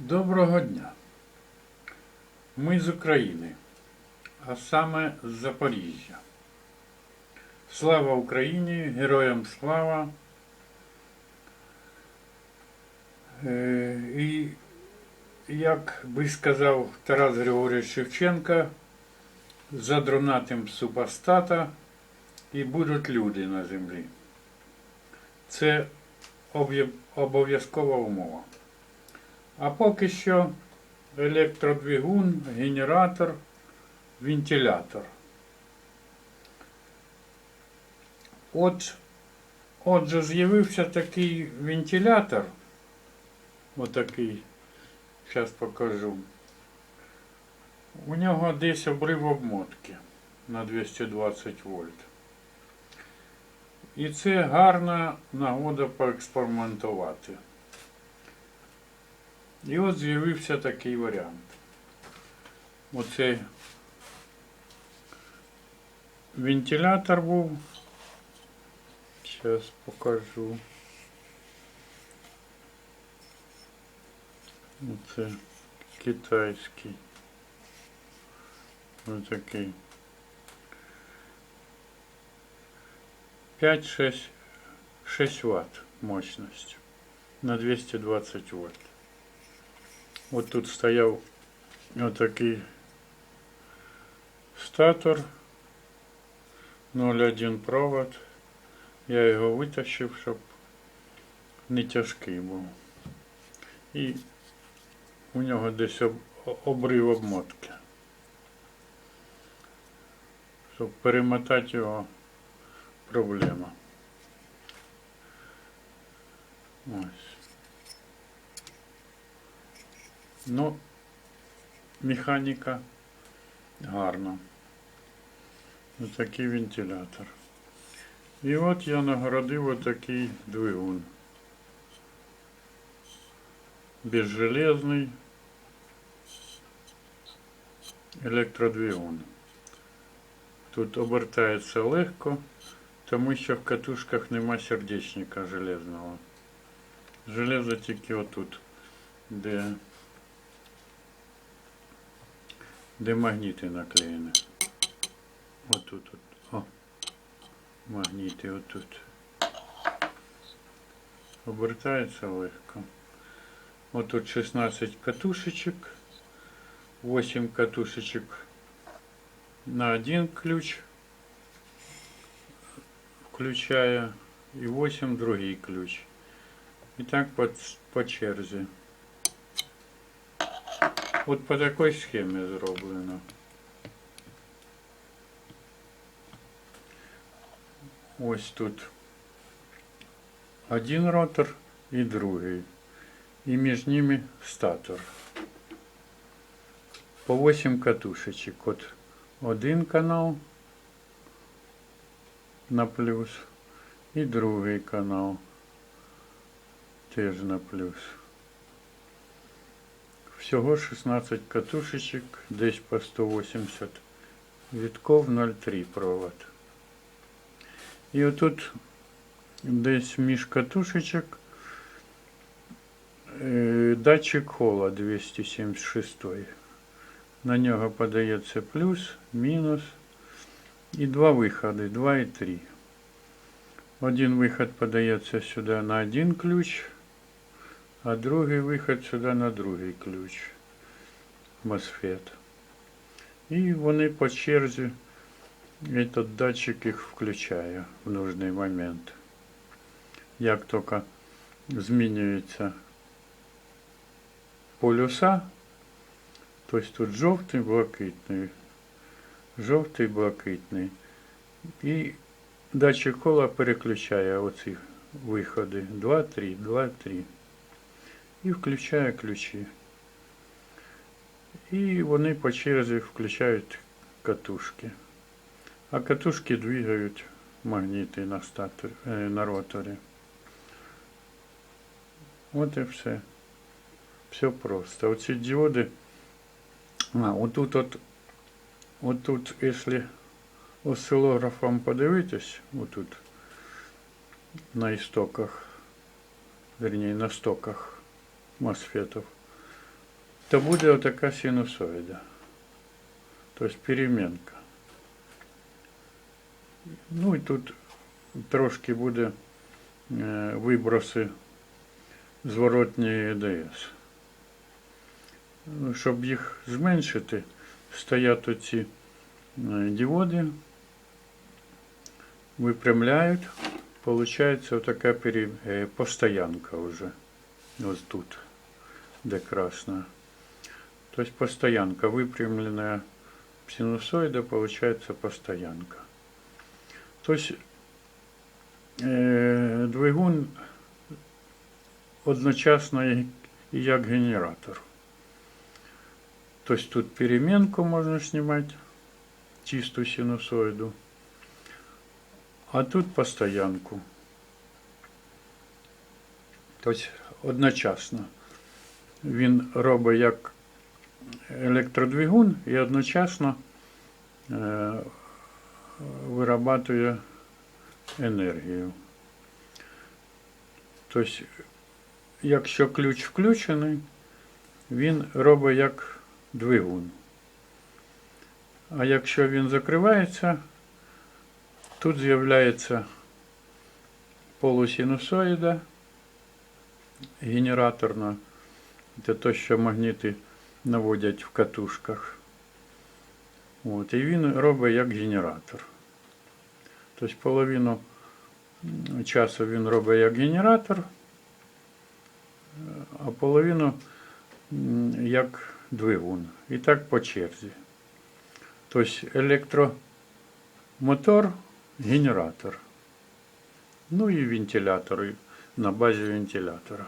Доброго дня. Ми з України, а саме з Запоріжжя. Слава Україні, героям слава. Е, І як би сказав Тарас Григорович Шевченко, задронатим супостата і будуть люди на землі. Це обов'язкова умова. А поки що електродвигун, генератор, вентилятор. От, отже, з'явився такий вентилятор, отакий, зараз покажу. У нього десь обрив обмотки на 220 вольт. І це гарна нагода поекспериментувати. І от з'явився такий варіант. Оцей вентилятор був. Зараз покажу. Оце китайський. Ось такий. 5-6 6 Вт мощность на 220 вольт. От тут стояв отакий статор 0,1 провод. Я його витащив, щоб не тяжкий був. І у нього десь об, обрив обмотки. Щоб перемотати його проблема. Ось. Ну, механіка гарна. Ось такий вентилятор. І от я нагородив отакий двигун. Безжелезний електродвигун. Тут обертається легко, тому що в катушках нема сердечника железного. Железо тільки отут, де де магніти наклеєні. Отут. От. О. Магніти отут. Обертається легко. Отут 16 катушечок. 8 катушечок на один ключ. Включая и 8 другий ключ. І так по, по черзі. От по такій схемі зроблено. Ось тут один ротор і другий. І між ними статор. По 8 катушечек. От один канал на плюс і другий канал теж на плюс. Всього 16 катушечек, десь по 180 вітков 0,3 провод. І отут десь між катушечок е, датчик хола 276. На нього подається плюс, мінус і два виходи, 2 і 3. Один виход подається сюди на один ключ, а другий виход сюди на другий ключ. MOSFET. І вони по черзі этот датчик їх включає в нужний момент. Як тільки змінюється полюса, тобто тут жовтий, блакитний, жовтий, блакитний. І датчик кола переключає оці виходи 2, 3, 2, 3. І включає ключі. І вони по черзі включають катушки. А катушки двигають магніти на, статор, е, на роторі. От і все. Все просто. Оці діоди. А, отут от, отут, якщо осцилографом подивитись, отут на істоках, вернее на стоках Мосфетов, то буде отака синусоїда. Тобто перемінка. Ну і тут трошки буде е, виброси зворотньої ЕДС. Ну, Щоб їх зменшити, стоять оці е, діоди, випрямляють, получається отака е, постоянка вже. Ось тут, де красна. Тобто постоянка, выпрямленная синусоида, получается постоянка. Тобто е, двигун одночасно і і як генератор. Тобто тут перемінку можна знімати, чисту синусоїду, а тут постоянку. Тобто одночасно. Він робить як електродвигун і одночасно е, вирабатує енергію. Тобто, якщо ключ включений, він робить як двигун. А якщо він закривається, тут з'являється полусинусоїда генераторна. Це те, що магніти наводять в катушках. От, і він робить як генератор. Тобто половину часу він робить як генератор, а половину як двигун. І так по черзі. Тобто електромотор, генератор. Ну і вентилятор на базі вентилятора.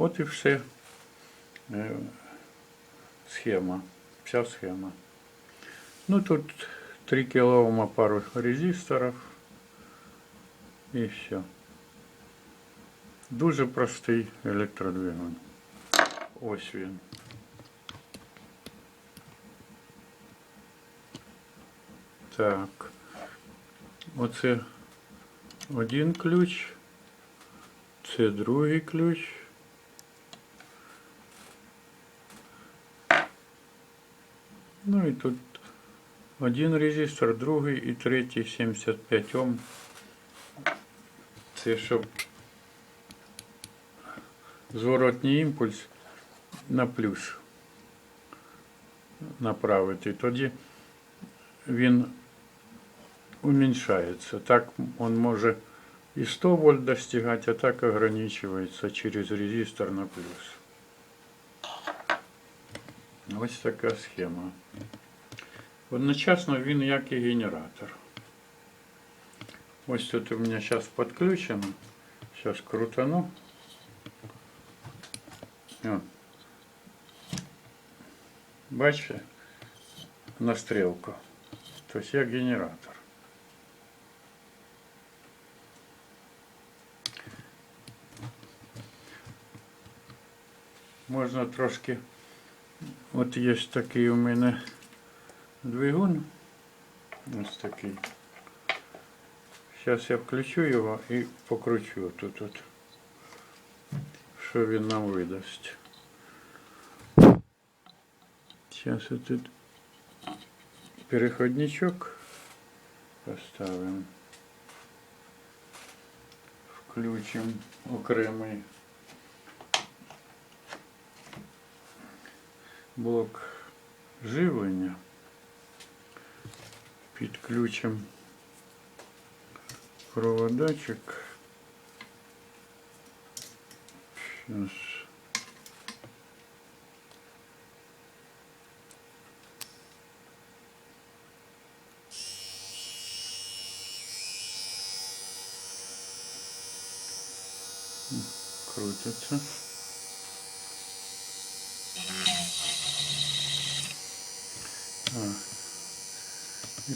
От і все. Е, Схема. Вся схема. Ну тут 3 кОм пару резисторів. І все. Дуже простий електродвигун. Ось він. Так. Оце один ключ. Це другий ключ. Ну і тут один резистор, другий і третій 75 Ом. Це щоб зворотній імпульс на плюс направити. Тоді він уменьшается. Так он може и 100 вольт достигать, а так ограничивается через резистор на плюс. Ось така схема. Одночасно він як і генератор. Ось тут у мене зараз підключено. Зараз крутану. О. Бачите? На стрілку. Тобто як генератор. Можна трошки. От є такий у мене двигун. Ось такий. Зараз я включу його і покручу тут. от Що він нам видасть. Зараз тут переходничок поставимо. Включимо окремий блок живлення. Підключимо проводочок. Сейчас. Крутится.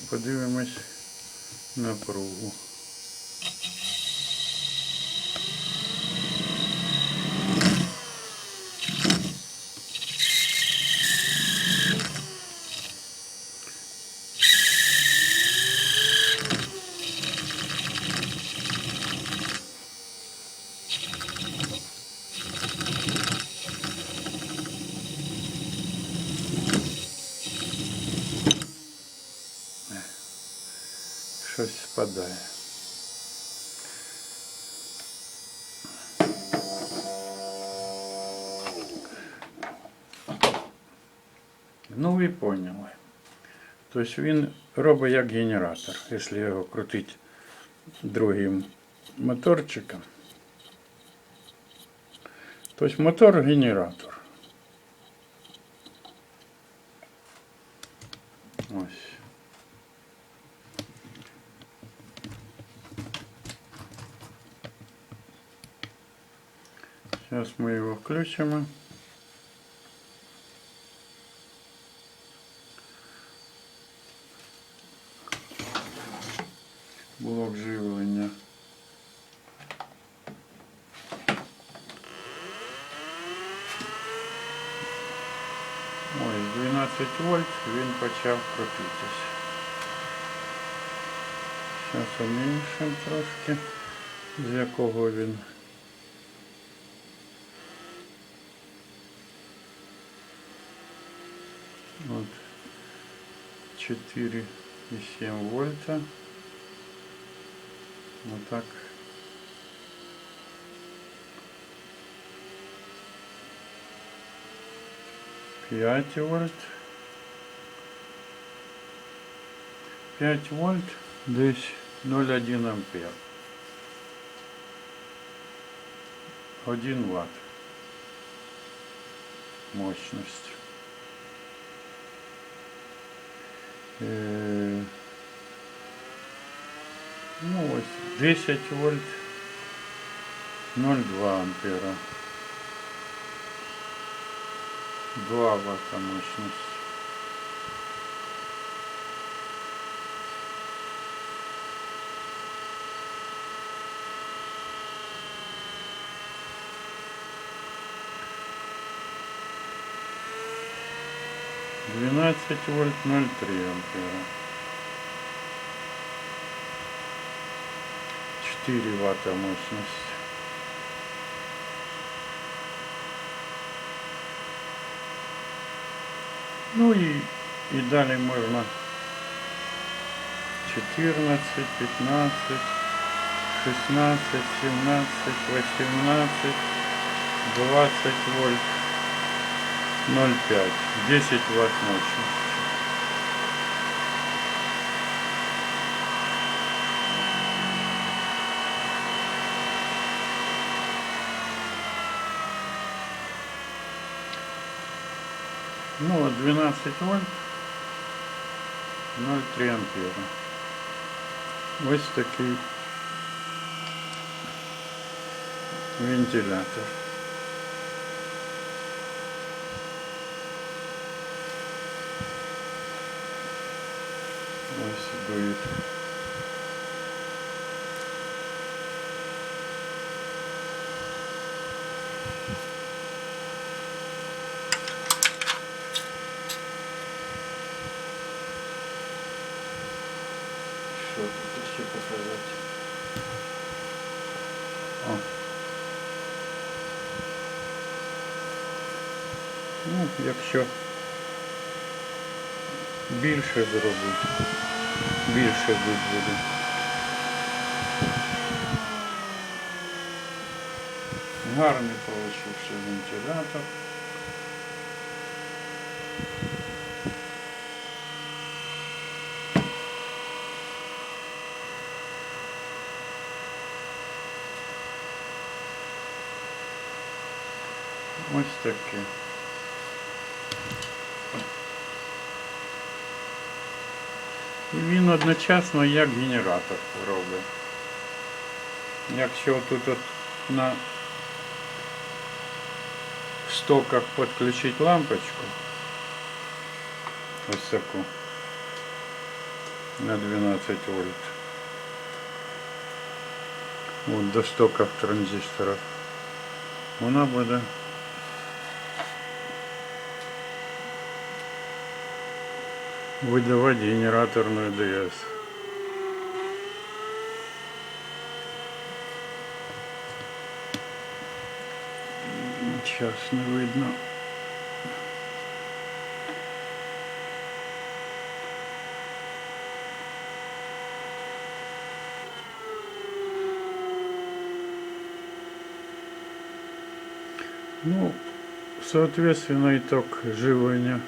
Подивимось напругу. Ви поняли. Тобто він робить як генератор, якщо його крутити другим моторчиком. Тобто мотор генератор. Ось. Сейчас мы его включим. Блок живлення. Ой, 12 вольт він почав крутитись. Зараз уменьшимо трошки, з якого він. Вот 4,7 вольта. Вот так. Пять вольт. 5 вольт, десь 0,1 ампер. 1 ватт мощность. Е, Ну ось 10 вольт 0,2 ампера. 2 ватта мощность. Двенадцать вольт ноль три ампера. Четыре ватта мощность. Ну и, и далее можно 14, 15, 16, 17, 18, 20 вольт. 0,5, 10 ватт мощности. Ну, вот 12 вольт, 0,3 ампера. Ось такий вентилятор. Ось дует. Що тут ще показати? О. Ну, якщо більше зробити, більше тут буде. Гарний получився вентилятор. Ось таке. І він одночасно як генератор робить. Якщо тут от на стоках підключити лампочку, ось таку, на 12 вольт. От до стоках транзисторів. Вона буде выдавать генераторную ДС. Сейчас не видно. Ну, соответственно, итог живлення.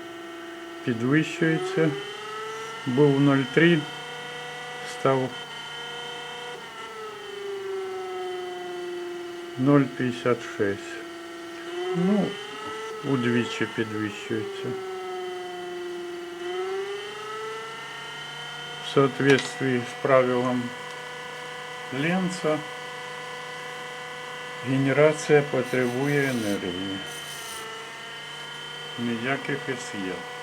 Підвищується. Був 0,3, став 0,56. Ну, удвічі підвищується. В соответствии с правилом Ленца генерація потребує енергії. Ніяких СЄ.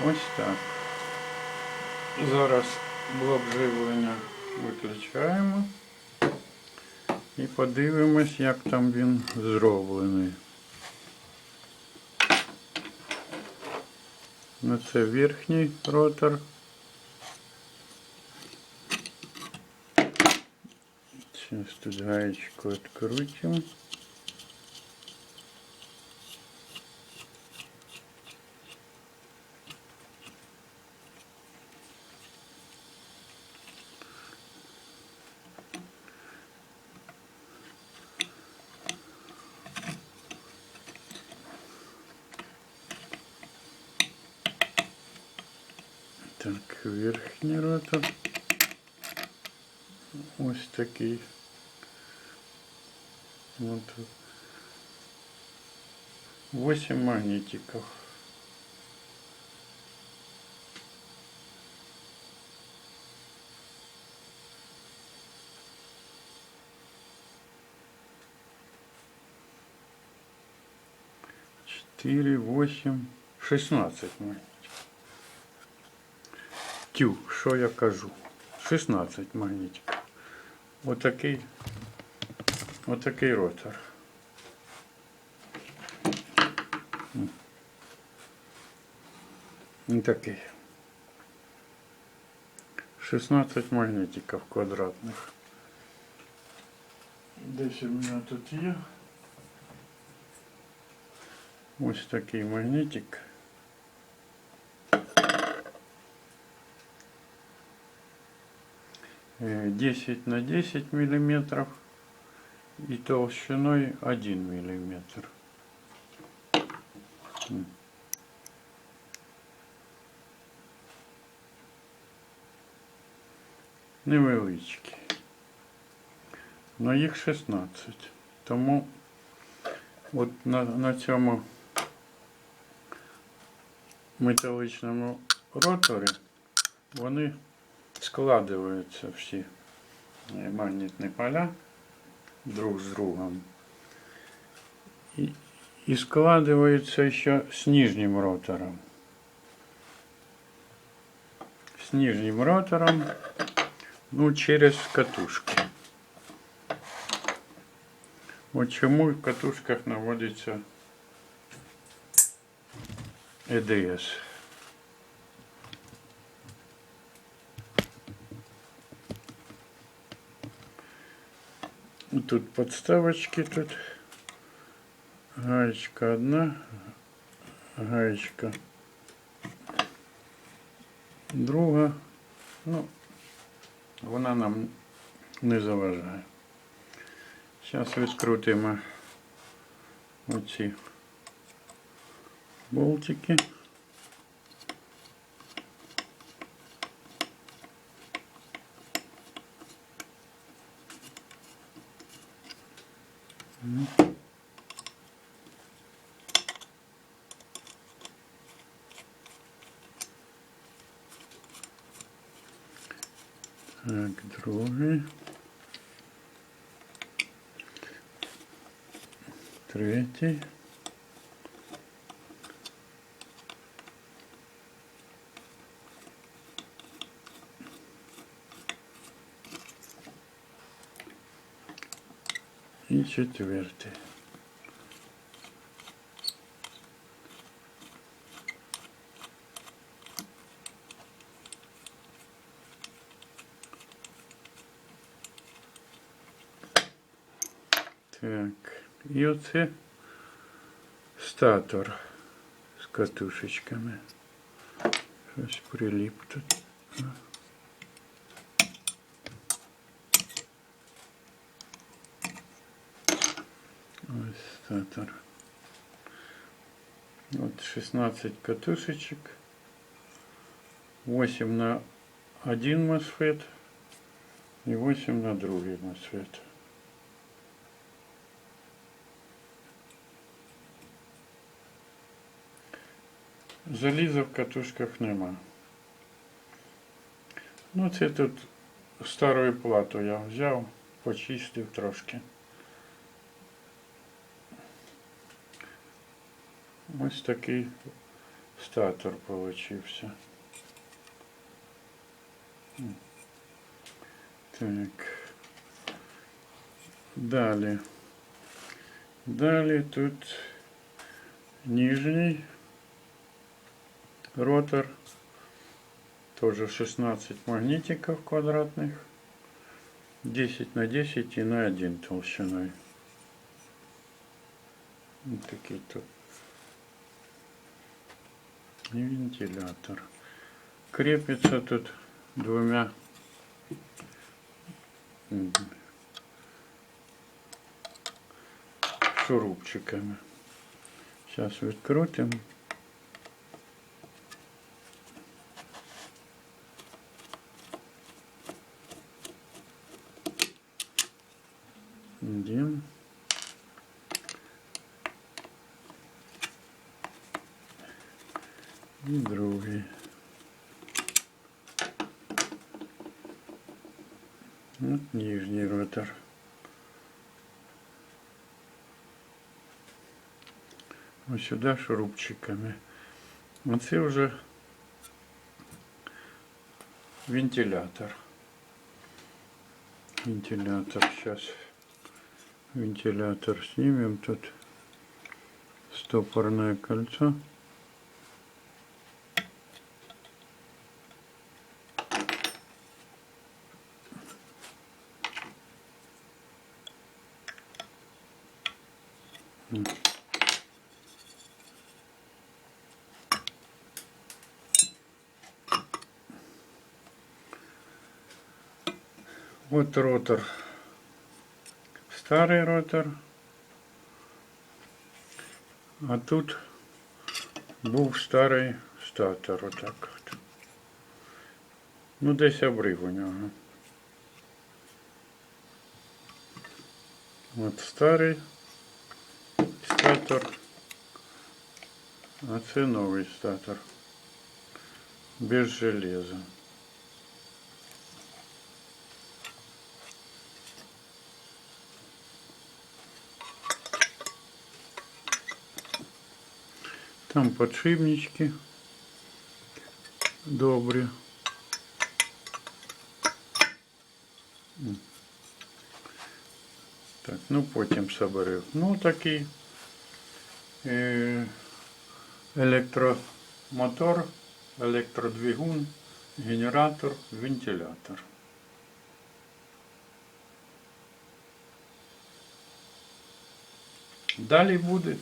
Ось так. Зараз блок живлення виключаємо і подивимось, як там він зроблений. Ну, це верхній ротор. Сейчас тут открутим. Так, верхній ротор. Ось такий. Вот. 8 магнитиков. Четыре, восемь, шестнадцать магнитиков. Тю, що я кажу? 16 магнітиків. Отакий, отакий ротор. М. М, Такий. 16 магнітиків квадратних. Десь у мене тут є. Ось такий магнітик. 10 на 10 миллиметров и толщиной 1 миллиметр. М. Невеличкі. Но їх 16. Тому от на, на цьому металічному роторі вони складываются все магнитные поля друг с другом. И, и складываются еще с нижним ротором. С нижним ротором, ну, через катушки. Вот чему в катушках наводится ЭДС. Тут подставочки, тут гаечка одна, гаечка друга. Ну, вона нам не заважає. Зараз відкрутимо оці болтики. Так, другий. Третій. І четвертий. І оце статор з катушечками. Щось приліп тут. Ось статор. От 16 катушечек. 8 на один мосфет и 8 на другий мосфет. Заліза в катушках нема. Ну, це тут стару плату я взяв, почистив трошки. Ось такий статор получився. М. Так. Далі. Далі тут нижній ротор. Тоже 16 магнитиков квадратных. 10 на 10 и на 1 толщиной. Вот такие тут. И вентилятор. Крепится тут двумя шурупчиками. Сейчас открутим. Один. І другий. От нижній ротор. Ось сюди шурупчиками. Оце вже вентилятор. Вентилятор. Сейчас вентилятор снимем. Тут стопорное кольцо. Вот ротор. Старий ротор. А тут був старий статор. Отак от. Ну, десь обрив у нього. От старий статор. А це новий статор. Без железа. Там подшипнички добрі. Так, ну потім соберу. Ну такий е, електромотор, електродвигун, генератор, вентилятор. Далі буде.